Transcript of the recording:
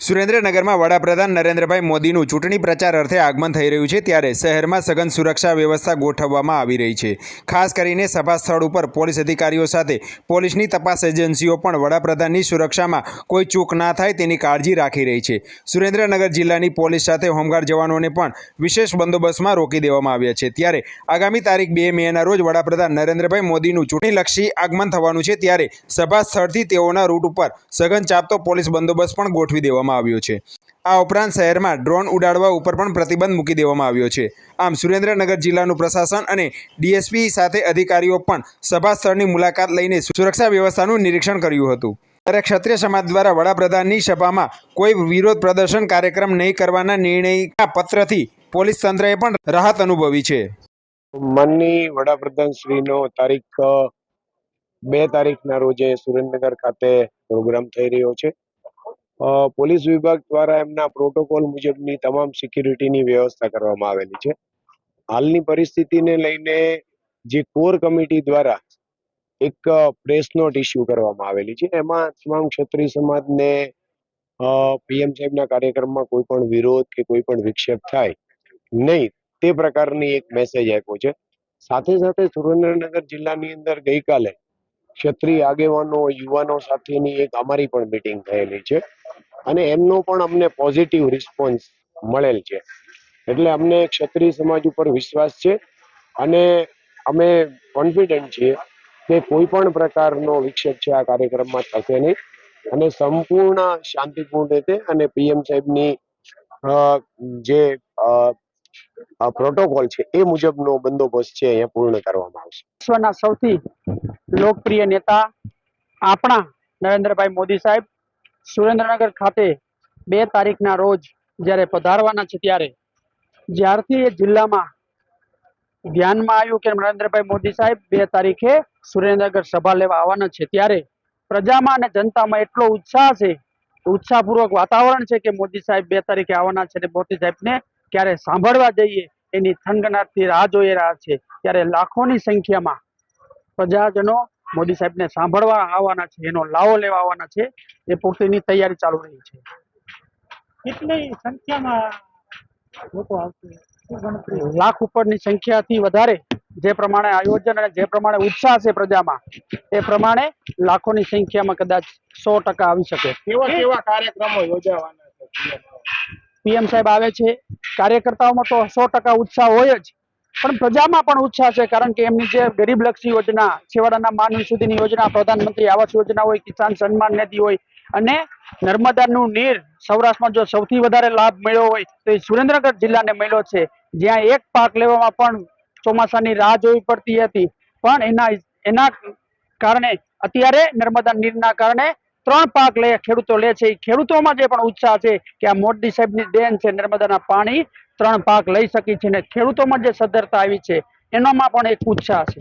સુરેન્દ્રનગરમાં વડાપ્રધાન નરેન્દ્રભાઈ મોદીનું ચૂંટણી પ્રચાર અર્થે આગમન થઈ રહ્યું છે ત્યારે શહેરમાં સઘન સુરક્ષા વ્યવસ્થા ગોઠવવામાં આવી રહી છે. ખાસ કરીને સભા સ્થળ ઉપર પોલીસ અધિકારીઓ સાથે પોલીસની તપાસ એજન્સીઓ પણ વડાપ્રધાનની સુરક્ષામાં કોઈ ચૂક ના થાય તેની કાળજી રાખી રહી છે. સુરેન્દ્રનગર જિલ્લાની પોલીસ સાથે હોમગાર્ડ જવાનોને પણ વિશેષ બંદોબસ્તમાં રોકી દેવામાં આવ્યા છે. ત્યારે આગામી તારીખ બે મેના રોજ વડાપ્રધાન નરેન્દ્રભાઈ મોદીનું ચૂંટણીલક્ષી આગમન થવાનું છે. ત્યારે સભા સ્થળથી તેઓના રૂટ ઉપર સઘન ચાપતો પોલીસ બંદોબસ્ત પણ ગોઠવી દેવામાં આવ્યો છે. આ ઉપરાંત શહેરમાં ડ્રોન ઉડાડવા ઉપર પણ પ્રતિબંધ મૂકી દેવામાં આવ્યો છે. આમ સુરેન્દ્રનગર જિલ્લાનું પ્રશાસન અને ડીએસપી સાથે અધિકારીઓ પણ સભા સ્થળની મુલાકાત લઈને સુરક્ષા વ્યવસ્થાનું નિરીક્ષણ કર્યું હતું. ત્યારે ક્ષત્રિય સમાજ દ્વારા વડાપ્રધાનની સભામાં કોઈ વિરોધ પ્રદર્શન કાર્યક્રમ નહીં કરવાના નિર્ણયના પત્રથી પોલીસ તંત્રએ પણ રાહત અનુભવી છે. માનની વડાપ્રધાન શ્રીનો તારીખ, બે તારીખના રોજે સુરેન્દ્રનગર ખાતે પ્રોગ્રામ થઈ રહ્યો છે. પોલીસ વિભાગ દ્વારા એમના પ્રોટોકોલ મુજબની તમામ સિક્યુરિટીની વ્યવસ્થા કરવામાં આવેલી છે. હાલની પરિસ્થિતિને લઈને જે કોર કમિટી દ્વારા એક પ્રેસ નોટ ઇસ્યુ કરવામાં આવેલી છે. એમાં તમામ ક્ષત્રિય સમાજને પીએમ સાહેબના કાર્યક્રમમાં કોઈ પણ વિરોધ કે કોઈ પણ વિક્ષેપ થાય નહીં તે પ્રકારની એક મેસેજ આપ્યો છે. સાથે સાથે સુરેન્દ્રનગર જિલ્લાની અંદર ગઈકાલે ક્ષત્રિય આગેવાનો, યુવાનો સાથેની એક અમારી પણ મીટિંગ થયેલી છે. અને એમનો પણ અમને પોઝિટિવ રિસ્પોન્સ મળેલ છે. એટલે અમને ક્ષત્રિય સમાજ ઉપર વિશ્વાસ છે અને અમે કોન્ફિડન્ટ છીએ કે કોઈ પણ પ્રકારનો વિક્ષેપ છે આ કાર્યક્રમમાં થશે નહીં. અને સંપૂર્ણ શાંતિપૂર્ણ રીતે અને પીએમ સાહેબની જે પ્રોટોકોલ છે એ મુજબનો બંદોબસ્ત છે અહીંયા પૂર્ણ કરવામાં આવશે. વિશ્વના સૌથી લોકપ્રિય નેતા આપણા નરેન્દ્રભાઈ મોદી સાહેબ સુરેન્દ્રનગર ખાતે બે તારીખના રોજ જ્યારે પધારવાના છે ત્યારે, જ્યારથી એ જિલ્લામાં ધ્યાનમાં આવ્યું કે નરેન્દ્રભાઈ મોદી સાહેબ બે તારીખે સુરેન્દ્રનગર સભા લેવા આવવાના છે, ત્યારે પ્રજામાં અને જનતામાં એટલો ઉત્સાહ છે, ઉત્સાહપૂર્વક વાતાવરણ છે કે મોદી સાહેબ બે તારીખે આવવાના છે અને મોદી સાહેબને ક્યારે સાંભળવા જઈએ એની થનગનાટથી રાહ જોઈ રહ્યા છે, ત્યારે લાખોની સંખ્યામાં પ્રજાજનો મોદી સાહેબને સાંભળવા આવવાના છે એનો લાવો લેવા આવવાના છે એ પૂર્તિની તૈયારી ચાલુ રહી છે. કેટલી સંખ્યામાં લોકો આવશે? લાખ ઉપરની સંખ્યાથી વધારે જે પ્રમાણે આયોજન અને જે પ્રમાણે ઉત્સાહ છે પ્રજામાં એ પ્રમાણે લાખોની સંખ્યામાં કદાચ સો ટકા આવી શકે. કેવા કેવા? કાર્યક્રમો યોજાવાના છે? પીએમ સાહેબ આવે છે કાર્યકર્તાઓમાં તો સો ટકા ઉત્સાહ હોય જ. પણ પ્રજામાં પણ ઉત્સાહ છે, કારણ કે એમની જે ગરીબલક્ષી યોજના, છેવાડાના માનવી સુધીની યોજના, પ્રધાનમંત્રી આવાસ યોજના હોય, કિસાન સન્માન નિધિ હોય, અને નર્મદાનું નીર સૌરાષ્ટ્રમાં જો સૌથી વધારે લાભ મળ્યો હોય, તો એ સુરેન્દ્રનગર જિલ્લાને મળ્યો છે. જ્યાં એક પાક લેવામાં પણ ચોમાસાની રાહ જોવી પડતી હતી. પણ એના એના કારણે, અત્યારે નર્મદા નીરના કારણે ત્રણ પાક લે, ખેડૂતો લે છે. એ ખેડૂતોમાં જે પણ ઉત્સાહ છે કે આ મોદી સાહેબની દેન છે, નર્મદાના પાણી ત્રણ પાક લઈ શકી છે ને ખેડૂતોમાં જે સદ્ધરતા આવી છે, એનામાં પણ એક ઉત્સાહ છે.